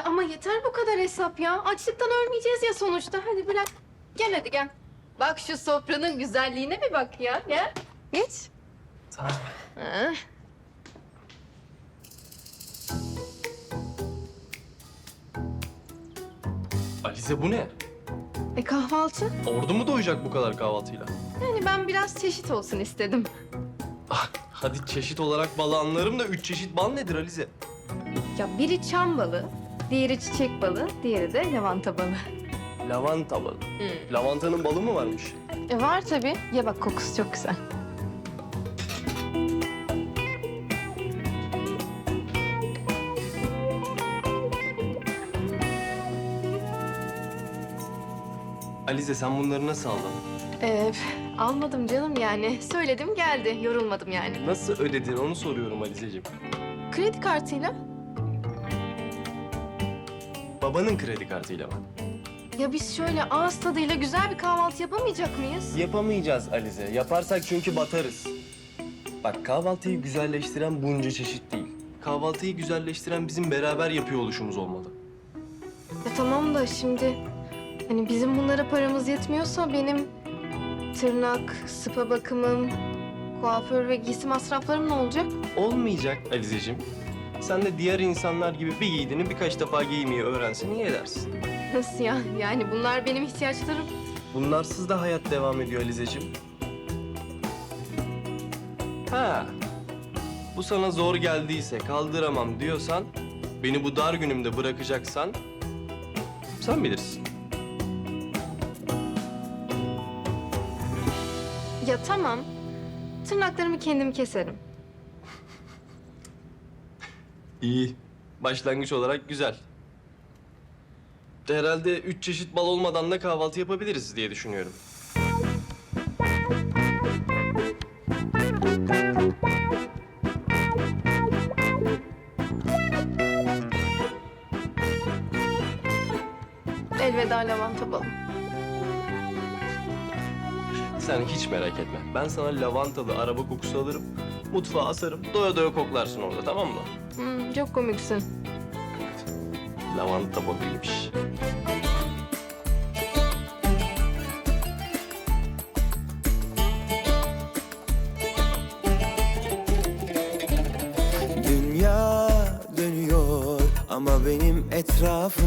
Ya ama yeter bu kadar hesap ya. Açlıktan ölmeyeceğiz ya sonuçta. Hadi bırak. Gel hadi gel. Bak şu sofranın güzelliğine bir bak ya. Gel. Geç. Tamam. Ha. Alize bu ne? E kahvaltı? Ordu mu doyacak bu kadar kahvaltıyla? Yani ben biraz çeşit olsun istedim. Ah, hadi çeşit olarak balı anlarım da üç çeşit bal nedir Alize? Ya biri çam balı, diğeri çiçek balı, diğeri de lavanta balı. Lavanta balı. Lavantanın balı mı varmış? E var tabii. Ye bak kokusu çok güzel. Alize sen bunları nasıl aldın? Ee, almadım canım yani. Söyledim geldi. Yorulmadım yani. Nasıl ödedin onu soruyorum Alizeciğim. Kredi kartıyla. Babanın kredi kartıyla mı? Ya biz şöyle ağız tadıyla güzel bir kahvaltı yapamayacak mıyız? Yapamayacağız Alize. Yaparsak çünkü batarız. Bak kahvaltıyı güzelleştiren bunca çeşit değil. Kahvaltıyı güzelleştiren bizim beraber yapıyor oluşumuz olmalı. Ya tamam da şimdi hani bizim bunlara paramız yetmiyorsa benim tırnak, spa bakımım, kuaför ve giysi masraflarım ne olacak? Olmayacak Alizeciğim. Sen de diğer insanlar gibi bir giydiğini birkaç defa giymeyi öğrensen iyi edersin. Nasıl ya? Yani bunlar benim ihtiyaçlarım. Bunlarsız da hayat devam ediyor Alizeciğim. Ha. Bu sana zor geldiyse, kaldıramam diyorsan, beni bu dar günümde bırakacaksan sen bilirsin. Ya tamam. Tırnaklarımı kendim keserim. İyi. Başlangıç olarak güzel. Herhalde üç çeşit bal olmadan da kahvaltı yapabiliriz diye düşünüyorum. Elveda lavanta balım. Sen hiç merak etme. Ben sana lavantalı araba kokusu alırım. Mutfağa asarım. Doya doya koklarsın orada tamam mı? Hmm, çok komiksin. Lavanta balıymış. Dünya dönüyor ama benim etrafım